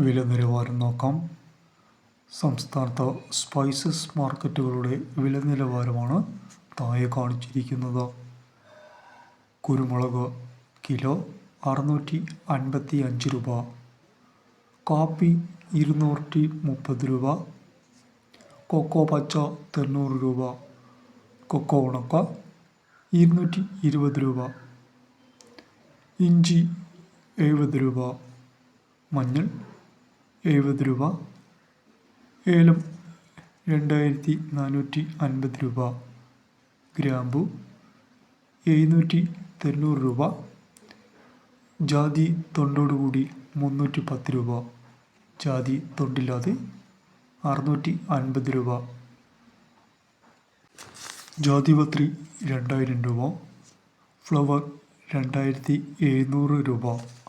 വില നിലവാരം നോക്കാം. സംസ്ഥാനത്ത് സ്പൈസസ് മാർക്കറ്റുകളുടെ വില നിലവാരമാണ് താഴെ കാണിച്ചിരിക്കുന്നത്. കുരുമുളക് കിലോ അറുന്നൂറ്റി അൻപത്തി അഞ്ച് രൂപ. കാപ്പി ഇരുന്നൂറ്റി മുപ്പത് രൂപ. കൊക്കോ പച്ച തൊണ്ണൂറ് രൂപ. കൊക്കോ ഉണക്ക ഇരുന്നൂറ്റി ഇരുപത് രൂപ. ഇഞ്ചി എഴുപത് രൂപ. മഞ്ഞൾ എഴുപത് രൂപ. ഏലം രണ്ടായിരത്തി നാനൂറ്റി അൻപത് രൂപ. ഗ്രാമ്പു എഴുന്നൂറ്റി തൊണ്ണൂറ് രൂപ. ജാതി തൊണ്ടോടുകൂടി മുന്നൂറ്റി പത്ത് രൂപ. ജാതി തൊണ്ടില്ലാതെ അറുന്നൂറ്റി അൻപത് രൂപ. ജാതിപത്രി രണ്ടായിരം രൂപ. ഫ്ലവർ രണ്ടായിരത്തി എഴുന്നൂറ് രൂപ.